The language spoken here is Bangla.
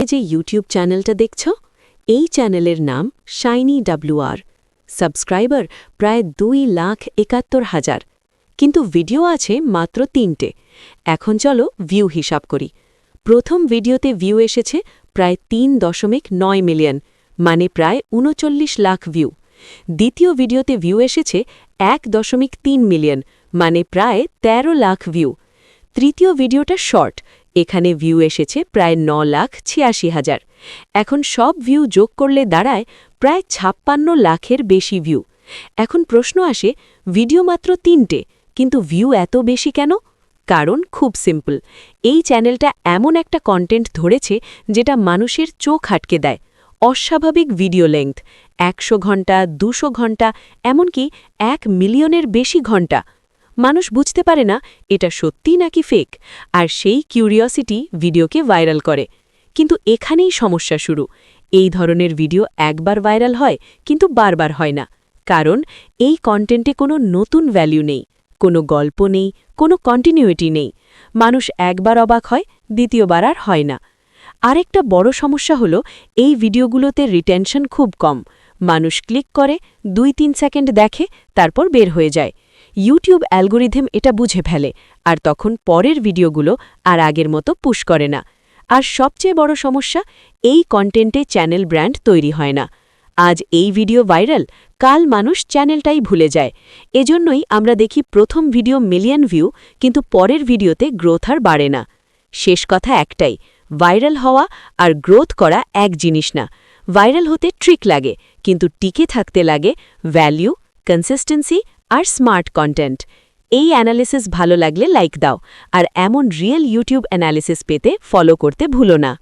এই যে ইউটিউব চ্যানেলটা দেখছ, এই চ্যানেলের নাম শাইনি ডাব্লুআর সাবস্ক্রাইবার প্রায় দুই লাখ একাত্তর হাজার। কিন্তু ভিডিও আছে মাত্র তিনটে। এখন চলো ভিউ হিসাব করি। প্রথম ভিডিওতে ভিউ এসেছে প্রায় তিন দশমিক নয় মিলিয়ন মানে প্রায় উনচল্লিশ লাখ ভিউ দ্বিতীয় ভিডিওতে ভিউ এসেছে এক দশমিক তিন মিলিয়ন মানে প্রায় ১৩ লাখ ভিউ তৃতীয় ভিডিওটা শর্ট এখানে ভিউ এসেছে প্রায় ন লাখ ছিয়াশি হাজার। এখন সব ভিউ যোগ করলে দাঁড়ায় প্রায় ছাপ্পান্ন লাখের বেশি ভিউ এখন প্রশ্ন আসে ভিডিও মাত্র তিনটে, কিন্তু ভিউ এত বেশি কেন? কারণ খুব সিম্পল এই চ্যানেলটা এমন একটা কন্টেন্ট ধরেছে যেটা মানুষের চোখ আটকে দেয়। অস্বাভাবিক ভিডিও লেংথ একশো ঘণ্টা, দুশো ঘণ্টা, এমনকি এক মিলিয়নের বেশি ঘণ্টা। মানুষ বুঝতে পারে না এটা সত্যি নাকি ফেক আর সেই কিউরিওসিটি ভিডিওকে ভাইরাল করে। কিন্তু এখানেই সমস্যা শুরু। এই ধরনের ভিডিও একবার ভাইরাল হয়, কিন্তু বারবার হয় না। কারণ এই কন্টেন্টে কোনো নতুন ভ্যালু নেই, কোনো গল্প নেই, কোনো কন্টিনিউটি নেই। মানুষ একবার অবাক হয়, দ্বিতীয়বার আর হয় না। আরেকটা বড় সমস্যা হলো, এই ভিডিওগুলোতে রিটেনশন খুব কম। মানুষ ক্লিক করে দুই তিন সেকেন্ড দেখে, তারপর বের হয়ে যায়। ইউটিউব অ্যালগোরিথম এটা বুঝে ফেলে, আর তখন পরের ভিডিওগুলো আর আগের মতো পুশ করে না। আর সবচেয়ে বড় সমস্যা, এই কন্টেন্টে চ্যানেল ব্র্যান্ড তৈরি হয় না। আজ এই ভিডিও ভাইরাল কাল মানুষ চ্যানেলটাই ভুলে যায়। এজন্যই আমরা দেখি প্রথম ভিডিও মিলিয়ন ভিউ কিন্তু পরের ভিডিওতে গ্রোথ আর বাড়ে না। শেষ কথা একটাই ভাইরাল হওয়া আর গ্রোথ করা এক জিনিস না। ভাইরাল হতে ট্রিক লাগে, কিন্তু টিকে থাকতে লাগে ভ্যালিউ কনসিস্টেন্সি আর স্মার্ট কন্টেন্ট। এই অ্যানালিসিস ভালো লাগলে লাইক দাও, আর এমন রিয়েল ইউটিউব অ্যানালিসিস পেতে ফলো করতে ভুলো না।